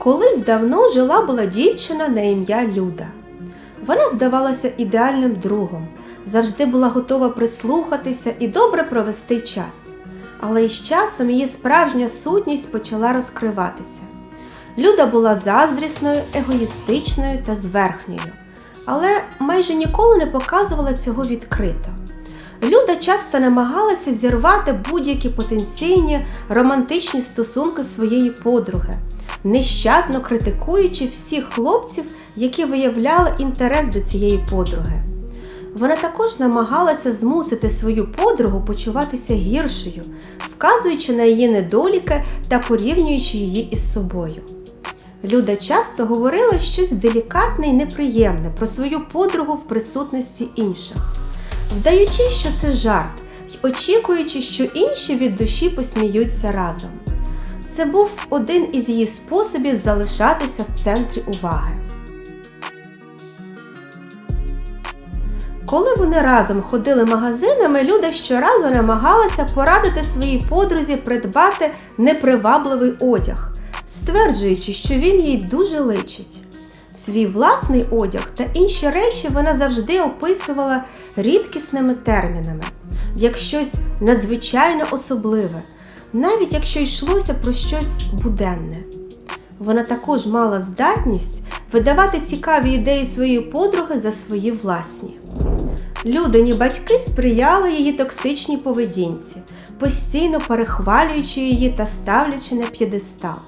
Колись давно жила була дівчина на ім'я Люда. Вона здавалася ідеальним другом, завжди була готова прислухатися і добре провести час. Але із часом її справжня сутність почала розкриватися. Люда була заздрісною, егоїстичною та зверхньою, але майже ніколи не показувала цього відкрито. Люда часто намагалася зірвати будь-які потенційні романтичні стосунки своєї подруги, нещадно критикуючи всіх хлопців, які виявляли інтерес до цієї подруги. Вона також намагалася змусити свою подругу почуватися гіршою, вказуючи на її недоліки та порівнюючи її із собою. Люда часто говорила щось делікатне і неприємне про свою подругу в присутності інших, вдаючи, що це жарт, й очікуючи, що інші від душі посміються разом. Це був один із її способів залишатися в центрі уваги. Коли вони разом ходили магазинами, Люда щоразу намагалася порадити своїй подрузі придбати непривабливий одяг, стверджуючи, що він їй дуже личить. Свій власний одяг та інші речі вона завжди описувала рідкісними термінами, як щось надзвичайно особливе, навіть якщо йшлося про щось буденне. Вона також мала здатність видавати цікаві ідеї своєї подруги за свої власні. Людині батьки сприяли її токсичній поведінці, постійно перехвалюючи її та ставлячи на п'єдестал.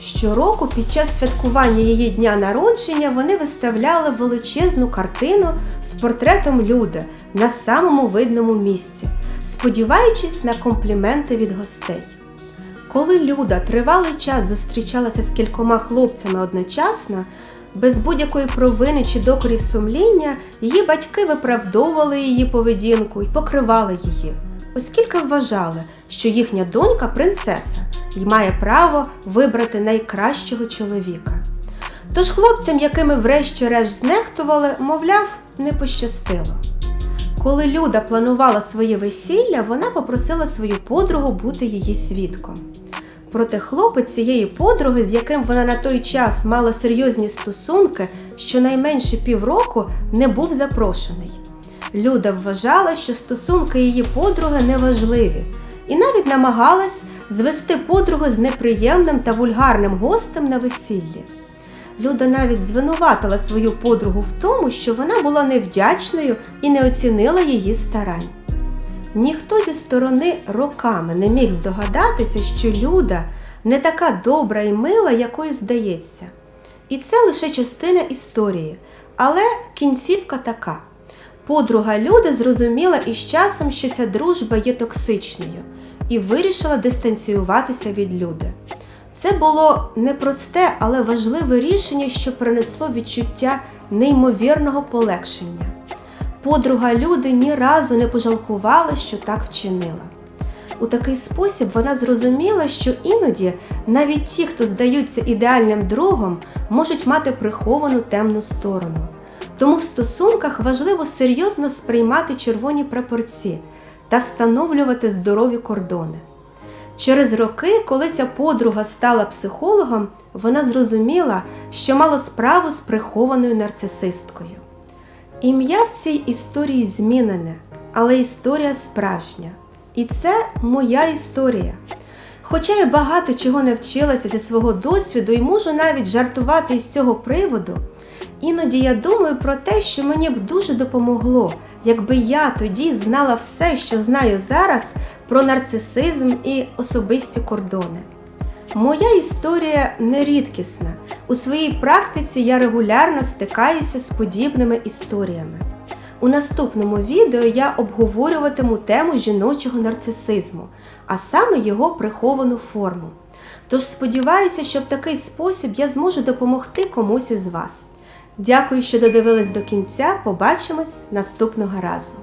Щороку під час святкування її дня народження вони виставляли величезну картину з портретом Люди на самому видному місці, сподіваючись на компліменти від гостей. Коли Люда тривалий час зустрічалася з кількома хлопцями одночасно, без будь-якої провини чи докорів сумління, її батьки виправдовували її поведінку і покривали її, оскільки вважали, що їхня донька принцеса і має право вибрати найкращого чоловіка. Тож хлопцям, якими врешті-решт знехтували, мовляв, не пощастило. Коли Люда планувала своє весілля, вона попросила свою подругу бути її свідком. Проте хлопець цієї подруги, з яким вона на той час мала серйозні стосунки, щонайменше півроку не був запрошений. Люда вважала, що стосунки її подруги неважливі, і навіть намагалась звести подругу з неприємним та вульгарним гостем на весіллі. Люда навіть звинуватила свою подругу в тому, що вона була невдячною і не оцінила її старань. Ніхто зі сторони роками не міг здогадатися, що Люда не така добра і мила, якою здається. І це лише частина історії, але кінцівка така. Подруга Люди зрозуміла із часом, що ця дружба є токсичною, і вирішила дистанціюватися від Люди. Це було непросте, але важливе рішення, що принесло відчуття неймовірного полегшення. Подруга Люди ні разу не пожалкувала, що так вчинила. У такий спосіб вона зрозуміла, що іноді навіть ті, хто здаються ідеальним другом, можуть мати приховану темну сторону. Тому в стосунках важливо серйозно сприймати червоні прапорці та встановлювати здорові кордони. Через роки, коли ця подруга стала психологом, вона зрозуміла, що мала справу з прихованою нарцисисткою. Ім'я в цій історії змінене, але історія справжня. І це моя історія. Хоча я багато чого навчилася зі свого досвіду і можу навіть жартувати із цього приводу, іноді я думаю про те, що мені б дуже допомогло, якби я тоді знала все, що знаю зараз про нарцисизм і особисті кордони. Моя історія не рідкісна. У своїй практиці я регулярно стикаюся з подібними історіями. У наступному відео я обговорюватиму тему жіночого нарцисизму, а саме його приховану форму. Тож сподіваюся, що в такий спосіб я зможу допомогти комусь із вас. Дякую, що додивились до кінця. Побачимось наступного разу!